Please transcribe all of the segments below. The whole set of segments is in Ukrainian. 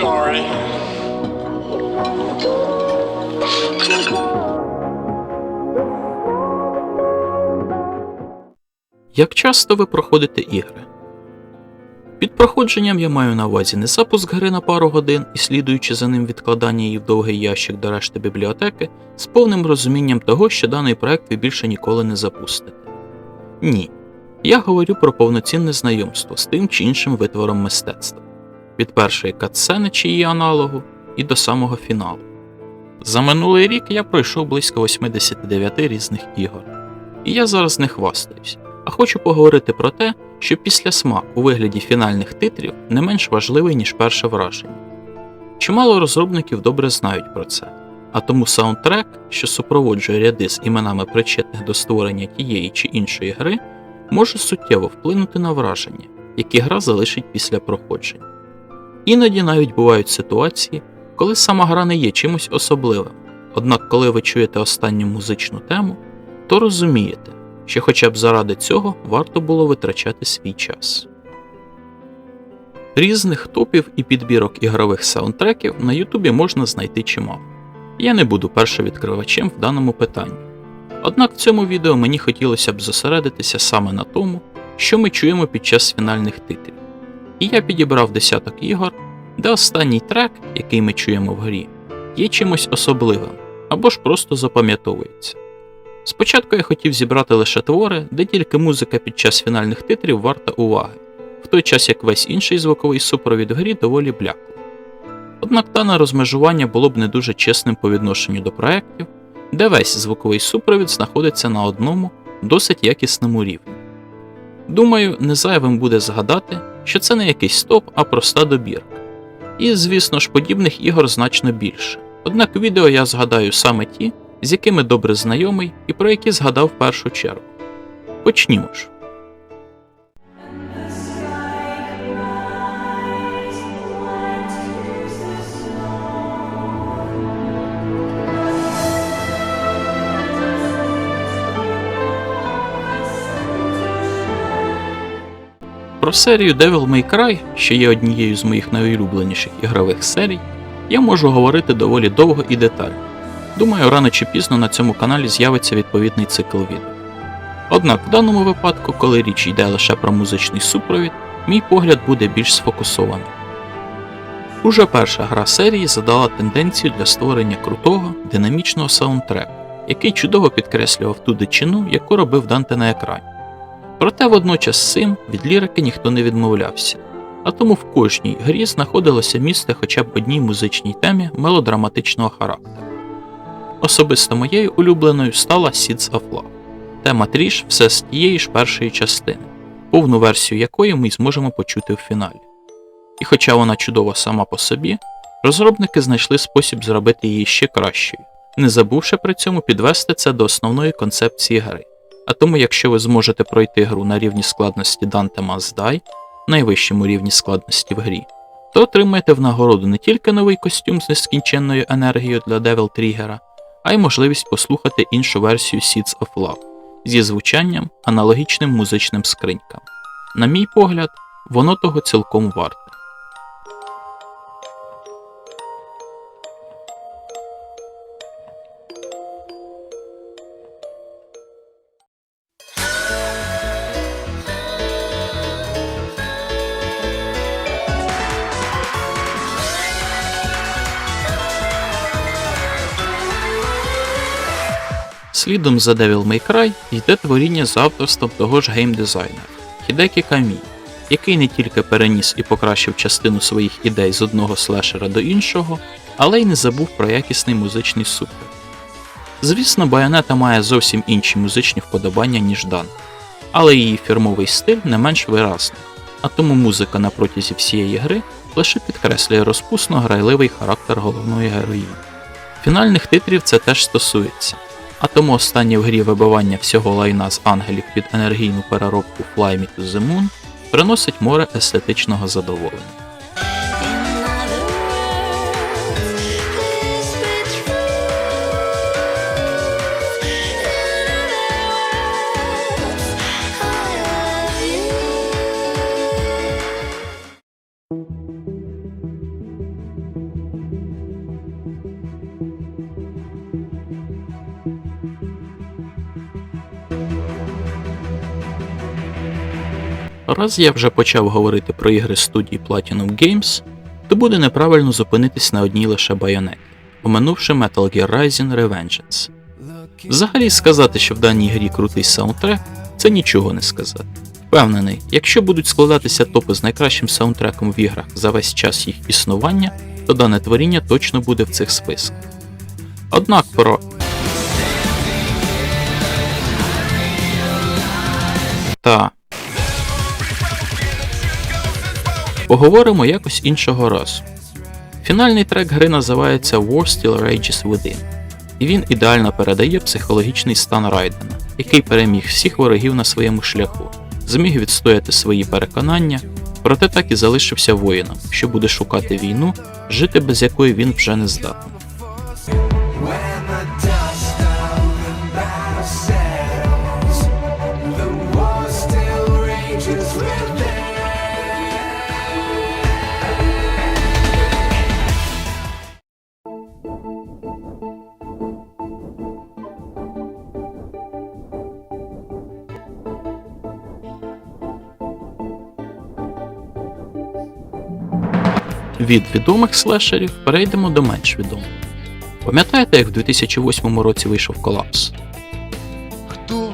Sorry. Як часто ви проходите ігри? Під проходженням я маю на увазі не запуск гри на пару годин і слідуючи за ним відкладання її в довгий ящик до решти бібліотеки з повним розумінням того, що даний проект ви більше ніколи не запустите. Ні. Я говорю про повноцінне знайомство з тим чи іншим витвором мистецтва від першої катсцени чи її аналогу і до самого фіналу. За минулий рік я пройшов близько 89 різних ігор. І я зараз не хвастаюсь, а хочу поговорити про те, що після смак у вигляді фінальних титрів не менш важливий, ніж перше враження. Чимало розробників добре знають про це, а тому саундтрек, що супроводжує ряди з іменами причетних до створення тієї чи іншої гри, може суттєво вплинути на враження, які гра залишить після проходження. Іноді навіть бувають ситуації, коли сама гра не є чимось особливим, однак коли ви чуєте останню музичну тему, то розумієте, що хоча б заради цього варто було витрачати свій час. Різних топів і підбірок ігрових саундтреків на Ютубі можна знайти чимало. Я не буду першовідкривачем в даному питанні. Однак в цьому відео мені хотілося б зосередитися саме на тому, що ми чуємо під час фінальних титрів. І я підібрав десяток ігор, де останній трек, який ми чуємо в грі, є чимось особливим або ж просто запам'ятовується. Спочатку я хотів зібрати лише твори, де тільки музика під час фінальних титрів варта уваги, в той час як весь інший звуковий супровід в грі доволі бляклий. Однак дане розмежування було б не дуже чесним по відношенню до проєктів, де весь звуковий супровід знаходиться на одному досить якісному рівні. Думаю, не зайвим буде згадати, що це не якийсь стоп, а проста добірка. І, звісно ж, подібних ігор значно більше. Однак відео я згадаю саме ті, з якими добре знайомий і про які згадав в першу чергу. Почнімо ж. Про серію Devil May Cry, що є однією з моїх найулюбленіших ігрових серій, я можу говорити доволі довго і детально. Думаю, рано чи пізно на цьому каналі з'явиться відповідний цикл відео. Однак в даному випадку, коли річ йде лише про музичний супровід, мій погляд буде більш сфокусований. Уже перша гра серії задала тенденцію для створення крутого, динамічного саундтреку, який чудово підкреслював ту дичину, яку робив Данте на екрані. Проте водночас з цим від лірики ніхто не відмовлявся, а тому в кожній грі знаходилося місце хоча б одній музичній темі мелодраматичного характеру. Особисто моєю улюбленою стала Seeds of Love. Тема тріш все з тієї ж першої частини, повну версію якої ми зможемо почути в фіналі. І хоча вона чудова сама по собі, розробники знайшли спосіб зробити її ще кращою, не забувши при цьому підвести це до основної концепції гри. А тому, якщо ви зможете пройти гру на рівні складності Dante Must Die, найвищому рівні складності в грі, то отримаєте в нагороду не тільки новий костюм з нескінченною енергією для Devil Трігера, а й можливість послухати іншу версію Seeds of Love зі звучанням аналогічним музичним скринькам. На мій погляд, воно того цілком варте. Слідом за Devil May Cry йде творіння з авторством того ж геймдизайнера Хідекі Камі, який не тільки переніс і покращив частину своїх ідей з одного слешера до іншого, але й не забув про якісний музичний супер. Звісно, Байонета має зовсім інші музичні вподобання, ніж Дан, але її фірмовий стиль не менш виразний, а тому музика на протязі всієї гри лише підкреслює розпусно грайливий характер головної героїні. Фінальних титрів це теж стосується а тому останнє в грі вибивання всього лайна з ангелів під енергійну переробку Fly Me to the Moon приносить море естетичного задоволення. Раз я вже почав говорити про ігри студії Platinum Games, то буде неправильно зупинитись на одній лише байонеті, оминувши Metal Gear Rising Revengeance. Взагалі сказати, що в даній грі крутий саундтрек, це нічого не сказати. Впевнений, якщо будуть складатися топи з найкращим саундтреком в іграх за весь час їх існування, то дане творіння точно буде в цих списках. Однак про та поговоримо якось іншого разу. Фінальний трек гри називається War Still Rages Within, і він ідеально передає психологічний стан Райдена, який переміг всіх ворогів на своєму шляху, зміг відстояти свої переконання, проте так і залишився воїном, що буде шукати війну, жити без якої він вже не здатний. Від відомих слешерів перейдемо до менш відомих. Пам'ятаєте, як в 2008 році вийшов колапс? Хто?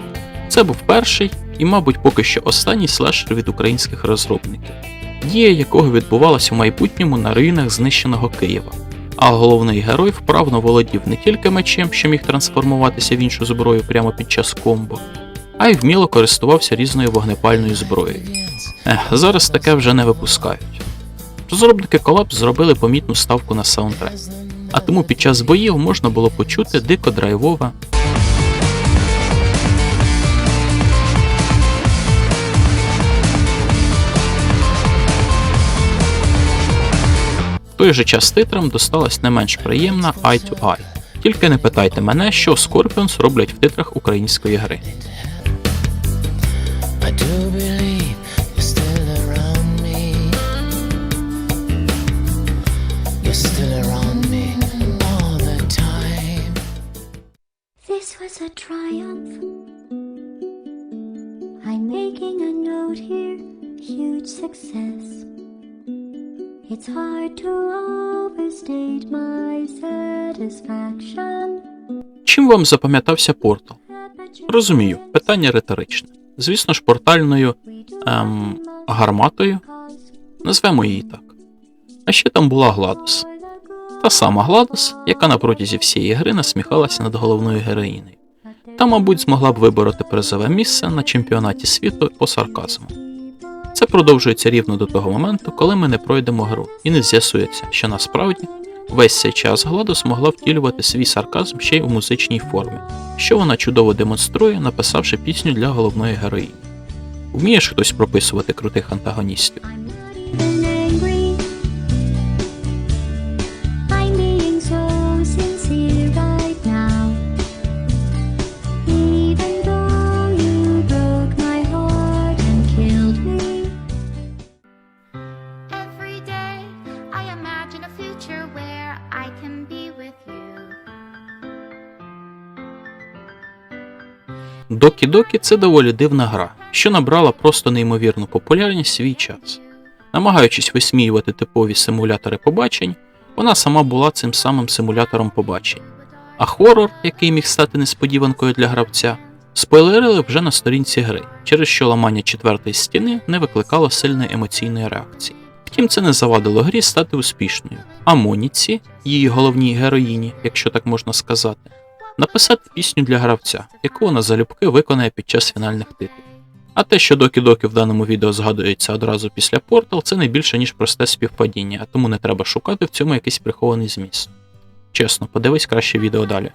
Це був перший і, мабуть, поки що останній слешер від українських розробників, дія якого відбувалася в майбутньому на руїнах знищеного Києва. А головний герой вправно володів не тільки мечем, що міг трансформуватися в іншу зброю прямо під час комбо, а й вміло користувався різною вогнепальною зброєю. Ех, зараз таке вже не випускають. Розробники Collapse зробили помітну ставку на саундтрек, а тому під час боїв можна було почути дико драйвове В той же час титрам досталась не менш приємна Eye to Eye. Тільки не питайте мене, що Scorpions роблять в титрах української гри. A triumph. I'm making a note here, huge success. It's hard to overstate my satisfaction. Чим вам запам'ятався портал? Розумію, питання риторичне. Звісно ж, портальною ем, гарматою, назвемо її так. А ще там була Гладус. Та сама Гладус, яка на протязі всієї гри насміхалася над головною героїнею. Та, мабуть, змогла б вибороти призове місце на чемпіонаті світу по сарказму. Це продовжується рівно до того моменту, коли ми не пройдемо гру, і не з'ясується, що насправді весь цей час Гладус могла втілювати свій сарказм ще й у музичній формі, що вона чудово демонструє, написавши пісню для головної героїні. Вмієш хтось прописувати крутих антагоністів? Докі Докі це доволі дивна гра, що набрала просто неймовірну популярність свій час. Намагаючись висміювати типові симулятори побачень, вона сама була цим самим симулятором побачень. А хорор, який міг стати несподіванкою для гравця, спойлерили вже на сторінці гри, через що ламання четвертої стіни не викликало сильної емоційної реакції. Втім, це не завадило грі стати успішною, а Моніці, її головній героїні, якщо так можна сказати, написати пісню для гравця, яку вона залюбки виконає під час фінальних титрів. А те, що докі-докі в даному відео згадується одразу після Портал, це не більше ніж просте співпадіння, а тому не треба шукати в цьому якийсь прихований зміст. Чесно, подивись краще відео далі.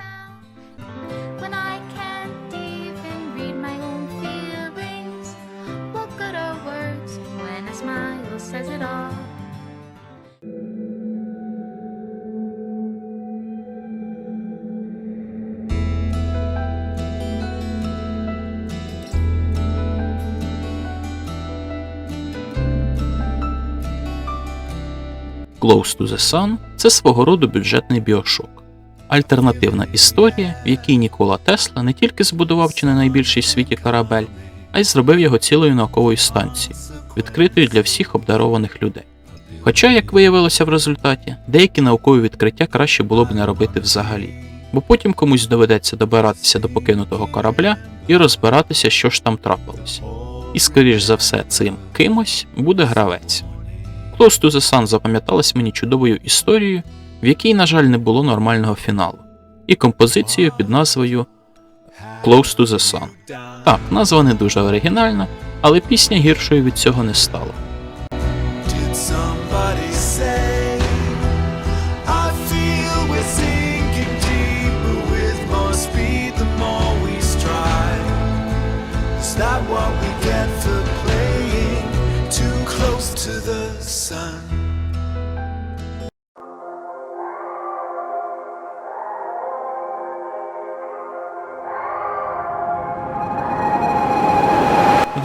Close to the Sun це свого роду бюджетний біошок. Альтернативна історія, в якій Нікола Тесла не тільки збудував чи не найбільший в світі корабель, а й зробив його цілою науковою станцією, відкритою для всіх обдарованих людей. Хоча, як виявилося в результаті, деякі наукові відкриття краще було б не робити взагалі, бо потім комусь доведеться добиратися до покинутого корабля і розбиратися, що ж там трапилося. І скоріш за все, цим кимось буде гравець. Close to the Sun запам'яталась мені чудовою історією, в якій, на жаль, не було нормального фіналу, і композицією під назвою Close to the Sun. Так, назва не дуже оригінальна, але пісня гіршою від цього не стала.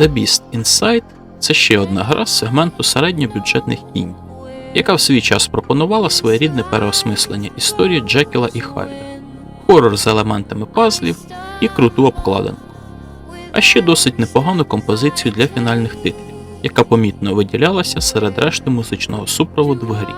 The Beast Inside це ще одна гра з сегменту середньобюджетних інді, яка в свій час пропонувала своєрідне переосмислення історії Джекіла і Хайда, хорор з елементами пазлів і круту обкладинку. А ще досить непогану композицію для фінальних титрів, яка помітно виділялася серед решти музичного супроводу в грі.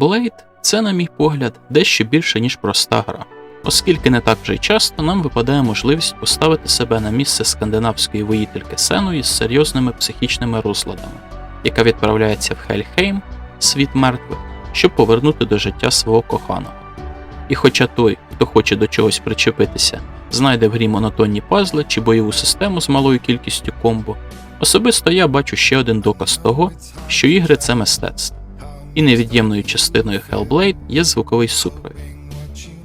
Hellblade це, на мій погляд, дещо більше, ніж проста гра, оскільки не так вже й часто нам випадає можливість поставити себе на місце скандинавської воїтельки Сеної з серйозними психічними розладами, яка відправляється в Хельхейм, світ мертвих, щоб повернути до життя свого коханого. І хоча той, хто хоче до чогось причепитися, знайде в грі монотонні пазли чи бойову систему з малою кількістю комбо, особисто я бачу ще один доказ того, що ігри це мистецтво і невід'ємною частиною Hellblade є звуковий супровід.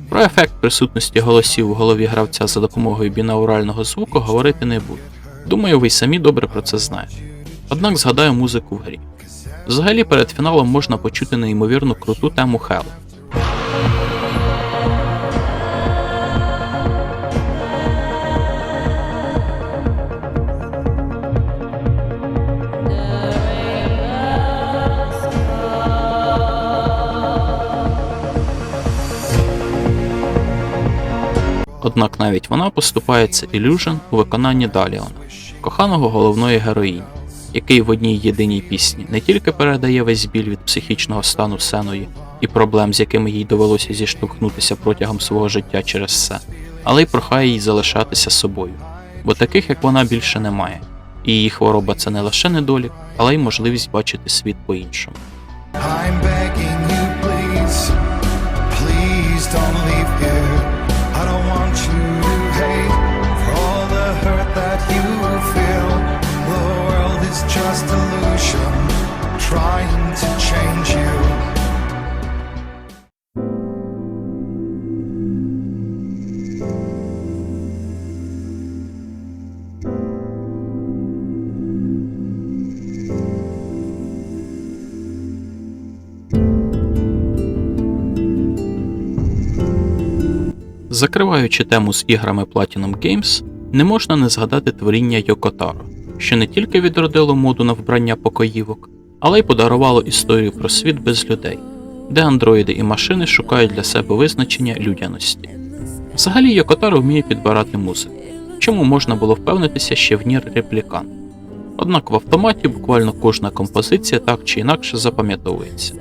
Про ефект присутності голосів у голові гравця за допомогою бінаурального звуку говорити не буду. Думаю, ви й самі добре про це знаєте. Однак згадаю музику в грі. Взагалі перед фіналом можна почути неймовірно круту тему Hell. Однак навіть вона поступається Illusion у виконанні Даліона, коханого головної героїні, який в одній єдиній пісні не тільки передає весь біль від психічного стану Сеної і проблем, з якими їй довелося зіштовхнутися протягом свого життя через це, але й прохає їй залишатися собою, бо таких як вона більше немає, і її хвороба це не лише недолік, але й можливість бачити світ по-іншому. I'm begging you, please, please don't leave here. Trying Закриваючи тему з іграми Platinum Games, не можна не згадати творіння Йокотаро, що не тільки відродило моду на вбрання покоївок, але й подарувало історію про світ без людей, де андроїди і машини шукають для себе визначення людяності. Взагалі Йокотаро вміє підбирати музику, чому можна було впевнитися ще в Нір Реплікан. Однак в автоматі буквально кожна композиція так чи інакше запам'ятовується.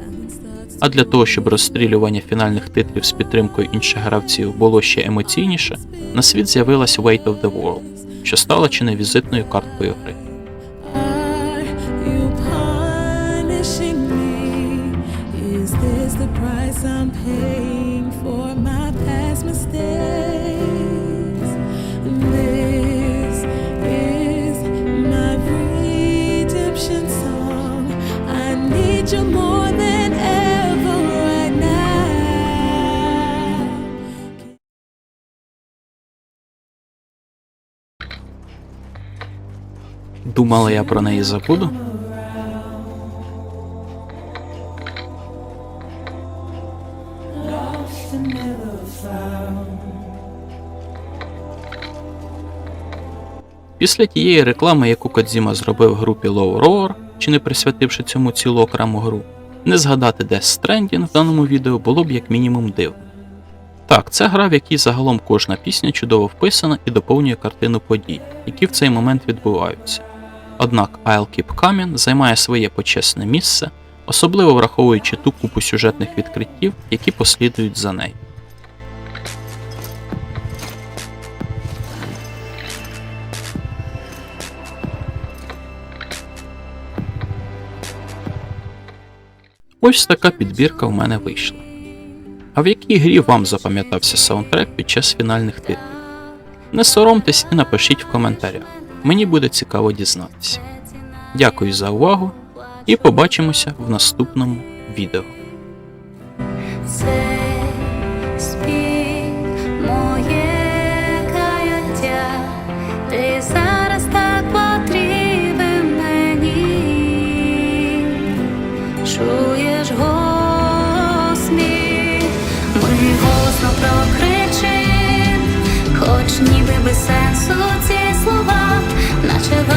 А для того, щоб розстрілювання фінальних титрів з підтримкою інших гравців було ще емоційніше, на світ з'явилась Weight of the World, що стала чи не візитною карткою гри. Are Думала, я про неї забуду? Після тієї реклами, яку Кодзіма зробив групі Low Roar, чи не присвятивши цьому цілу окрему гру, не згадати Death Stranding в даному відео було б як мінімум дивно. Так, це гра, в якій загалом кожна пісня чудово вписана і доповнює картину подій, які в цей момент відбуваються. Однак Keep Coming займає своє почесне місце, особливо враховуючи ту купу сюжетних відкриттів, які послідують за нею. Ось така підбірка в мене вийшла. А в якій грі вам запам'ятався саундтрек під час фінальних титрів? Не соромтесь і напишіть в коментарях. Мені буде цікаво дізнатися. Дякую за увагу і побачимося в наступному відео. Чуєш голос мій, голосно прокричим, хоч ніби без сенсу much of